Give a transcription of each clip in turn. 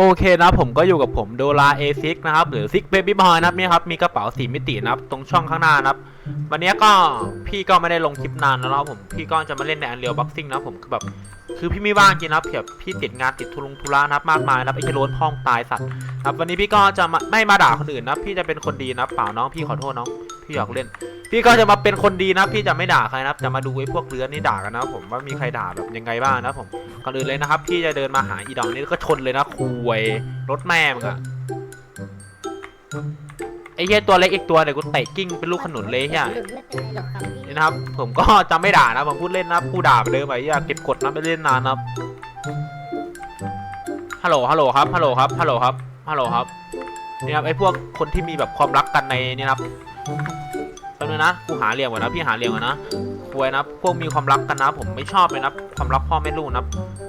โอเคนะผมก็อยู่กับผมโดราเอซิกนะครับหรือซิกเบบี้บอยนะครับนี่ครับมีกระเป๋าสีมิตินะครับตรงช่องข้างหน้านะครับ วันนี้ก็พี่ก็ไม่ได้ลงคลิปนานแล้วนะครับผมพี่ก็จะมาเล่นในอันเรียวบ็อกซิ่งนะผมคือแบบคือพี่ไม่ว่างจริงนะครับแบบพี่ติดงานติดทุลุงทุระนะครับมากมายนะครับไอ้เจโรนพ่องตายสัตว์ครับวันนี้พี่ก็จะมาไม่มาด่าคนอื่นนะพี่จะเป็นคนดีนะเปล่าน้องพี่ขอโทษน้องพี่อยากเล่น พี่ก็จะมาเป็นคนดีนะพี่จะไม่ด่าใครนะจะมาดูไอ้พวกเรือนนี่ด่ากันนะผมว่ามีใครด่าแบบยังไงบ้างนะผมก่อนอื่นเลยนะครับ พี่จะเดินมาหาอีดอกนี่ก็ชนเลยนะคุยรถแม่มึงอะไอ้เหี้ยตัวเล็กอีกตัวเนี่ยกูเตะกิ้งเป็นลูกขนุนเลยเฮียหลุดไม่เป็นไรหรอกครับพี่นี่นะครับ ผมก็จะไม่ด่านะผมพูดเล่นนะผู้ด่าไปเลยไปเฮียเก็บกดนะไม่เล่นนานนะฮัลโหลฮัลโหลครับฮัลโหลครับฮัลโหลครับฮัลโหลครับนี่ครับไอ้พวกคนที่มีแบบความรักกันในนี่นะครับ แป๊บนึงนะกูหาเรียงก่อนนะพี่หาเรียงก่อนนะคุยนะพวกมีความรักกันนะ ผมไม่ชอบเลยนะความรักพ่อแม่ลูกนะ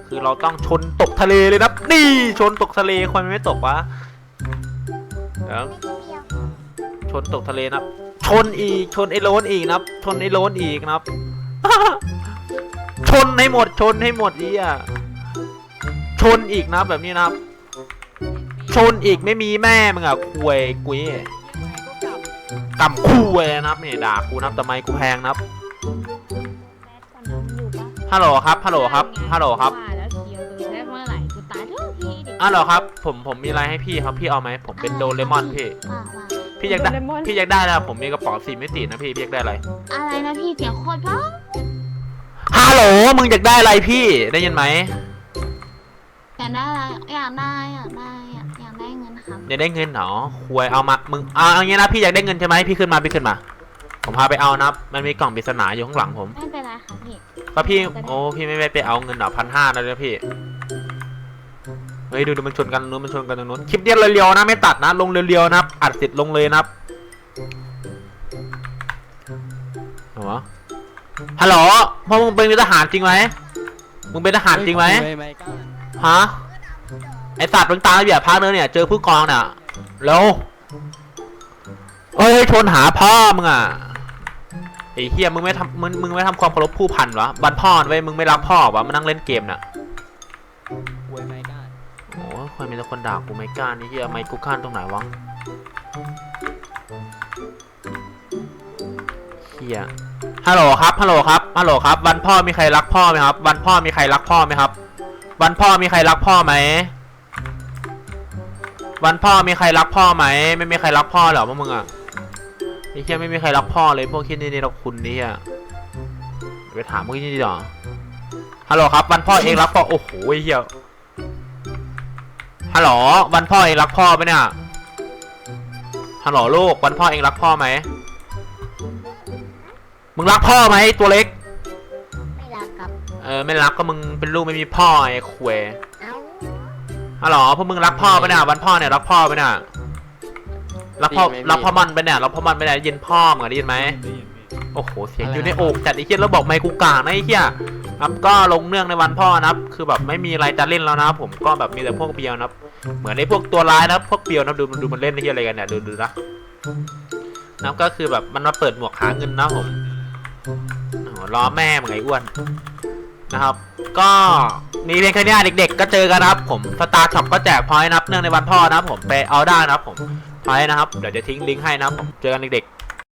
คือเราต้องชนตกทะเลเลยนะนี่ชนตกทะเลคนไม่ตกวะเดี๋ยวชนตกทะเลนะชนอีกชนไอ้โลนอีกนะชนไอ้โลนอีกนะชนให้หมดชนให้หมดอีอะชนอีกนะแบบนี้นะชนอีกไม่มีแม่มึงอะคุยกุย กำคุยนะครับเนี่ยด่ากูนะครับทำไมกูแพงนะครับแป๊บก่อนนะมึงอยู่ปะฮัลโหลครับฮัลโหลครับฮัลโหลครับว่าแล้วเคียวเลยได้เมื่อไหร่กูตายทุกทีดิอะเหรอครับ ผมผมมีอะไรให้พี่ครับพี่เอาไหมผมเป็นโดเรมอนพี่ว่าว่าพี่อยากได้พี่อยากได้แล้วผมมีกระเป๋าสีมิตินะพี่พี่อยากได้อะไรอะไรนะพี่เสียงโคตรเพราะฮัลโหลมึงอยากได้อะไรพี่ได้ยินไหมอยากได้อะไรอยากได้อยากได้ อยากได้เงินเหรอควยเอามา มึง เอาเอางี้นะพี่อยากได้เงินใช่ไหมพี่ขึ้นมาพี่ขึ้นมา ผมพาไปเอานะ มันมีกล่องปริศนาอยู่ข้างหลังผมไม่เป็นไรครับพี่ ก็พี่ โอ้ พี่ไม่ไปเอาเงินเหรอพันห้านะเลยพี่ เฮ้ยดูดูมันชนกันตรงนู้นมันชนกันตรงนู้น คลิปเดียวเรียวๆนะไม่ตัดนะ ลงเรียวๆนะครับอัดเสร็จลงเลยนะครับเอาวะฮัลโหลพวกมึงเป็นทหารจริงไหมมึงเป็นทหารจริงไหมฮะ ไอสัตว์มึงตามระเบียบพักเนื้อเนี่ย เจอผู้กองเนี่ยแล้วเอ้ยชนหาพ่อมึงอะไอ้เฮียมึงไม่ทำมึงมึงไม่ทำความเคารพผู้พันวะบันพ่อไว้ยมึงไม่รักพ่อวะมานั่งเล่นเกมน่ะหวยไม่กล้าโอ้ยคนมีแต่คนด่ากูไม่กล้านี่เฮียไม่กูกล้าตรงไหนวะเฮียฮัลโหลครับฮัลโหลครับฮัลโหลครับ วันพ่อมีใครรักพ่อไหมครับ วันพ่อมีใครรักพ่อไหมครับ วันพ่อมีใครรักพ่อไหม วันพ่อมีใครรักพ่อไหม ไม่มีใครรักพ่อเหรอพวกมึงอะไอ้เหี้ยไม่มีใครรักพ่อเลยพวกคิดนี่นี่เราคุณนี่อะไปถามพวกนี้ดีกว่าฮัลโหลครับ วันพ่อเองรักพ่อโอ้โหไอ้เหี้ยฮัลโหลวันพ่อเองรักพ่อไหมเนี่ยฮัลโหลลูกวันพ่อเองรักพ่อไหมมึงรักพ่อไหมตัวเล็ก ไม่รักครับ เออไม่รักก็มึงเป็นลูกไม่มีพ่อไอ้ควยเอ้าอ๋อเหรอพวกมึงรักพ่อปะเนี่ยวันพ่อเนี่ยรักพ่อปะเนี่ยรักพ่อรักพ่อมันปะเนี่ยรักพ่อมันปะเนี่ยได้ยินพ่อมึงอะได้ยินไหมโอ้โหเสียงอยู่ในอกจัดไอ้เหี้ยแล้วบอกไม่กูกลางนะไอ้เหี้ยครับก็ลงเนื่องในวันพ่อนะครับ คือแบบไม่มีอะไรจะเล่นแล้วนะครับผมก็แบบมีแต่พวกเบียวนะครับ เหมือนไอ้พวกตัวร้ายนะครับพวกเบียวนะครับดูดูมันเล่นไอ้เหี้ยอะไรกันเนี่ยดูดูนะนะครับก็คือแบบมันมาเปิดหมวกหาเงินนะครับผมโอ้โหล้อแม่มึงไอ้อ้วน นะครับ ก็มีเพียงแค่เนี้ยเด็ก ๆ ก็เจอกันนะครับ ผมสตาร์ช็อปก็แจกพอยต์นะครับเนื่องในวันพ่อนะครับผมไปเอาได้นะครับผมพอยต์นะครับเดี๋ยวจะทิ้งลิงก์ให้นะครับผมเจอกันเด็กๆ